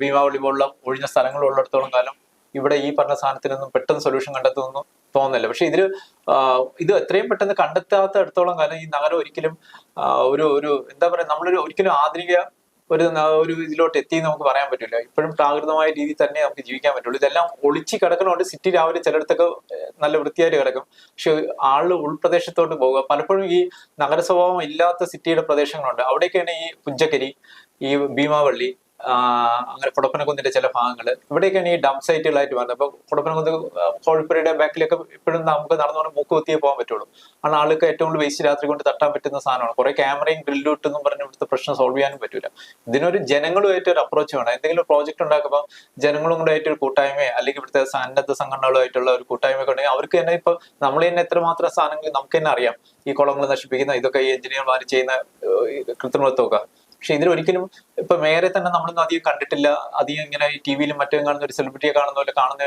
ഭീമാവളി പോലുള്ള ഒഴിഞ്ഞ സ്ഥലങ്ങളും ഉള്ളിടത്തോളം കാലം ഇവിടെ ഈ പറഞ്ഞ സാധനത്തിനൊന്നും പെട്ടെന്ന് സൊല്യൂഷൻ കണ്ടെത്തുമെന്ന് തോന്നുന്നില്ല. പക്ഷെ ഇതിൽ ഇത് എത്രയും പെട്ടെന്ന് കണ്ടെത്താത്ത ഇടത്തോളം കാലം ഈ നഗരം ഒരിക്കലും ഒരു ഒരു എന്താ പറയുക നമ്മളൊരു ഒരിക്കലും ആധുനിക ഒരു ഒരു ഇതിലോട്ട് എത്തി നമുക്ക് പറയാൻ പറ്റില്ല. ഇപ്പോഴും പ്രാകൃതമായ രീതിയിൽ തന്നെ നമുക്ക് ജീവിക്കാൻ പറ്റുള്ളൂ. ഇതെല്ലാം ഒളിച്ച് കിടക്കണോണ്ട് സിറ്റി രാവിലെ ചിലയിടത്തൊക്കെ നല്ല വൃത്തിയായിട്ട് കിടക്കും. പക്ഷെ ആളുകൾ ഉൾപ്രദേശത്തോട്ട് പോവുക. പലപ്പോഴും ഈ നഗരസ്വഭാവം ഇല്ലാത്ത സിറ്റിയുടെ പ്രദേശങ്ങളുണ്ട്. അവിടെയൊക്കെയാണ് ഈ പുഞ്ചക്കരി ഈ ഭീമാവള്ളി അങ്ങനെ കുടപ്പനക്കുന്നിന്റെ ചില ഭാഗങ്ങൾ ഇവിടെയൊക്കെയാണ് ഈ ഡംപ് സൈറ്റുകളായിട്ട് വരുന്നത് അപ്പൊ കുടപ്പനക്കുന്ന് കോഴിപ്പുരയുടെ ബാക്കിലൊക്കെ ഇപ്പോഴും നമുക്ക് നടന്നു പറഞ്ഞാൽ മൂക്ക് കുത്തിയേ പോകാൻ പറ്റുള്ളൂ. ആണ് ആൾക്ക് ഏറ്റവും കൂടുതൽ വേസ്റ്റ് രാത്രി കൊണ്ട് തട്ടാൻ പറ്റുന്ന സാധനമാണ്. കുറെ ക്യാമറയും ഗ്രില്ലും ഇട്ടെന്നും പറഞ്ഞ് ഇവിടുത്തെ പ്രശ്നം സോൾവ് ചെയ്യാനും പറ്റൂല. ഇതിനൊരു ജനങ്ങളുമായിട്ട് ഒരു അപ്രോച്ച് വേണം. എന്തെങ്കിലും പ്രോജക്റ്റ് ഉണ്ടാക്കുമ്പോൾ ജനങ്ങളും കൂടെ ആയിട്ട് ഒരു കൂട്ടായ്മയോ അല്ലെങ്കിൽ ഇവിടുത്തെ സന്നദ്ധ സംഘടനകളുമായിട്ടുള്ള ഒരു കൂട്ടായ്മയൊക്കെ ഉണ്ടെങ്കിൽ അവർക്ക് തന്നെ ഇപ്പൊ നമ്മൾ തന്നെ എത്രമാത്രം സാധനങ്ങൾ നമുക്ക് തന്നെ അറിയാം. ഈ കുളങ്ങൾ നശിപ്പിക്കുന്ന ഇതൊക്കെ ഈ എഞ്ചിനീയർമാർ ചെയ്യുന്ന കൃത്രിമത്വമൊക്കെ. പക്ഷെ ഇതിൽ ഒരിക്കലും ഇപ്പൊ വേറെ തന്നെ നമ്മളൊന്നും അധികം കണ്ടിട്ടില്ല. അധികം ഇങ്ങനെ ഈ ടി വിയിലും മറ്റും കാണുന്ന ഒരു സെലിബ്രിറ്റിയെ കാണുന്ന പോലെ കാണുന്ന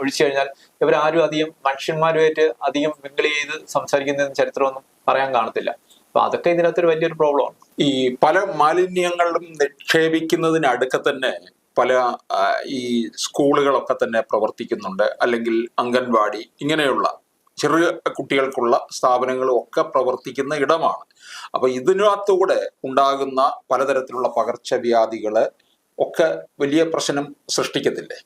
ഒഴിച്ചു കഴിഞ്ഞാൽ ഇവരാരും അധികം മനുഷ്യന്മാരുമായിട്ട് അധികം മിങ്കിൾ ചെയ്ത് സംസാരിക്കുന്ന ചരിത്രമൊന്നും പറയാൻ കാണത്തില്ല. അപ്പൊ അതൊക്കെ ഇതിനകത്തൊരു വലിയൊരു പ്രോബ്ലമാണ് ഈ പല മാലിന്യങ്ങളും നിക്ഷേപിക്കുന്നതിനടുക്ക തന്നെ പല ഈ സ്കൂളുകളൊക്കെ തന്നെ പ്രവർത്തിക്കുന്നുണ്ട്. അല്ലെങ്കിൽ അംഗൻവാടി ഇങ്ങനെയുള്ള ചെറിയ കുട്ടികൾക്കുള്ള സ്ഥാപനങ്ങളും ഒക്കെ പ്രവർത്തിക്കുന്ന ഇടമാണ്. അപ്പൊ ഇതിനകത്തൂടെ ഉണ്ടാകുന്ന പലതരത്തിലുള്ള പകർച്ചവ്യാധികൾ ഒക്കെ വലിയ പ്രശ്നം സൃഷ്ടിക്കത്തില്ലേ?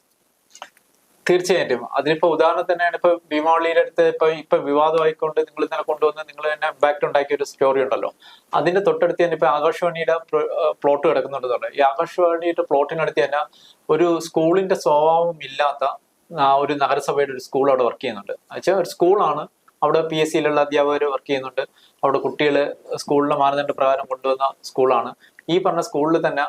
തീർച്ചയായിട്ടും. അതിനിപ്പോ ഉദാഹരണം തന്നെയാണ് ഇപ്പൊ ഭീമാവളിയുടെ അടുത്ത് ഇപ്പൊ ഇപ്പൊ വിവാദമായിക്കൊണ്ട് നിങ്ങൾ ഇന്നലെ കൊണ്ടുവന്ന് നിങ്ങൾ തന്നെ ബാക്ക് ഉണ്ടാക്കിയ ഒരു സ്റ്റോറി ഉണ്ടല്ലോ. അതിന്റെ തൊട്ടടുത്ത് തന്നെ ഇപ്പൊ ആകാശവാണിയുടെ പ്ലോട്ട് കിടക്കുന്നുണ്ടെന്നുണ്ട് ഈ ആകാശവാണിയുടെ പ്ലോട്ടിനടുത്ത് തന്നെ ഒരു സ്കൂളിന്റെ സ്വഭാവം ഇല്ലാത്ത ഒരു നഗരസഭയുടെ ഒരു സ്കൂൾ അവിടെ വർക്ക് ചെയ്യുന്നുണ്ട്. വെച്ചാൽ ഒരു സ്കൂളാണ് അവിടെ പി എസ് സിയിലുള്ള അധ്യാപകർ വർക്ക് ചെയ്യുന്നുണ്ട്. അവിടെ കുട്ടികൾ സ്കൂളിലെ മാനദണ്ഡ പ്രകാരം കൊണ്ടുവന്ന സ്കൂളാണ് ഈ പറഞ്ഞ സ്കൂളിൽ തന്നെ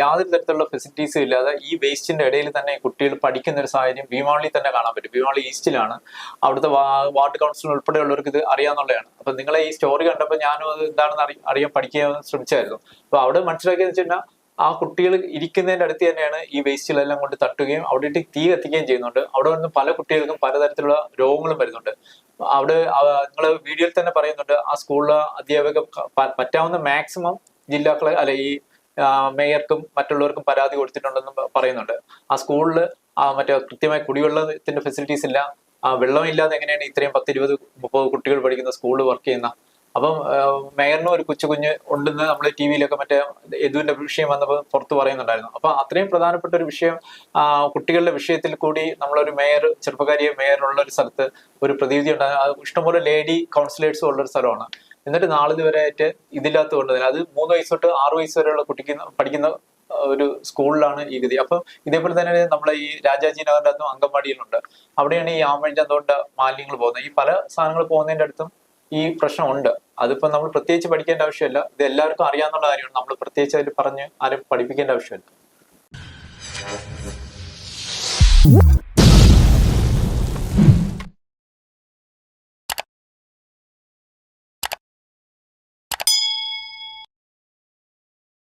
യാതൊരു തരത്തിലുള്ള ഫെസിലിറ്റീസും ഇല്ലാതെ ഈ വേസ്റ്റിന്റെ ഇടയിൽ തന്നെ കുട്ടികൾ പഠിക്കുന്ന ഒരു സാഹചര്യം ഭീമാവളി തന്നെ കാണാൻ പറ്റും. ഭീമാളി ഈസ്റ്റിലാണ് അവിടുത്തെ വാർഡ് കൗൺസിൽ ഉൾപ്പെടെയുള്ളവർക്ക് ഇത് അറിയാന്നുള്ളതാണ്. അപ്പൊ നിങ്ങളെ ഈ സ്റ്റോറി കണ്ടപ്പോൾ ഞാനും അത് എന്താണെന്ന് അറിയാൻ പഠിക്കാൻ ശ്രമിച്ചായിരുന്നു. അപ്പൊ അവിടെ മനസ്സിലാക്കിയെന്ന് വെച്ചിട്ടുണ്ടെങ്കിൽ ആ കുട്ടികൾ ഇരിക്കുന്നതിന്റെ അടുത്ത് തന്നെയാണ് ഈ വേസ്റ്റുകളെല്ലാം കൊണ്ട് തട്ടുകയും അവിടെ ഇട്ട് തീ കത്തിക്കുകയും ചെയ്യുന്നുണ്ട്. അവിടെ നിന്ന് പല കുട്ടികൾക്കും പലതരത്തിലുള്ള രോഗങ്ങളും വരുന്നുണ്ട്. അവിടെ നിങ്ങൾ വീഡിയോയിൽ തന്നെ പറയുന്നുണ്ട് ആ സ്കൂളിലെ അധ്യാപക പറ്റാവുന്ന മാക്സിമം ജില്ലാക്കളെ അല്ല ഈ മേയർക്കും മറ്റുള്ളവർക്കും പരാതി കൊടുത്തിട്ടുണ്ടെന്ന് പറയുന്നുണ്ട്. ആ സ്കൂളിൽ മറ്റേ കൃത്യമായ കുടിവെള്ളത്തിന്റെ ഫെസിലിറ്റീസ് ഇല്ല. ആ വെള്ളമില്ലാതെ എങ്ങനെയാണ് ഇത്രയും പത്തിരുപത് മുപ്പത് കുട്ടികൾ പഠിക്കുന്ന സ്കൂളിൽ വർക്ക് ചെയ്യുന്ന അപ്പം മേയറിന് ഒരു കൊച്ചു കുഞ്ഞ് ഉണ്ടെന്ന് നമ്മൾ ടി വിയിലൊക്കെ മറ്റേ യദുവിന്റെ വിഷയം വന്നപ്പോൾ പുറത്ത് പറയുന്നുണ്ടായിരുന്നു. അപ്പൊ അത്രയും പ്രധാനപ്പെട്ട ഒരു വിഷയം കുട്ടികളുടെ വിഷയത്തിൽ കൂടി നമ്മളൊരു മേയർ ചെറുപ്പക്കാരിയെ മേയറുള്ള ഒരു സ്ഥലത്ത് ഒരു പ്രതിവിധി ഉണ്ടായിരുന്നു ഇഷ്ടംപോലെ ലേഡി കൗൺസിലേഴ്സും ഉള്ള ഒരു സ്ഥലമാണ്. എന്നിട്ട് നാളിതുവരെ ആയിട്ട് ഇതില്ലാത്ത കൊണ്ട് തന്നെ അത് മൂന്ന് വയസ്സ് തൊട്ട് ആറു വയസ്സ് വരെയുള്ള കുട്ടിക്ക് പഠിക്കുന്ന ഒരു സ്കൂളിലാണ് ഈ ഗതി. അപ്പം ഇതേപോലെ തന്നെ നമ്മളെ ഈ രാജാജി നഗറിന്റെ അകത്തും അങ്കൻവാടിയിലുണ്ട് അവിടെയാണ് ഈ ആമഴിന്റെ അതുകൊണ്ട് മാലിന്യങ്ങൾ പോകുന്നത്. ഈ പല സാധനങ്ങൾ പോകുന്നതിന്റെ അടുത്തും ഈ പ്രശ്നമുണ്ട്. അതിപ്പോ നമ്മൾ പ്രത്യേകിച്ച് പഠിക്കേണ്ട ആവശ്യമില്ല. ഇത് എല്ലാവർക്കും അറിയാവുന്ന കാര്യമാണ്. നമ്മൾ പ്രത്യേകിച്ച് അതിൽ പറഞ്ഞ് ആരും പഠിപ്പിക്കേണ്ട ആവശ്യമില്ല.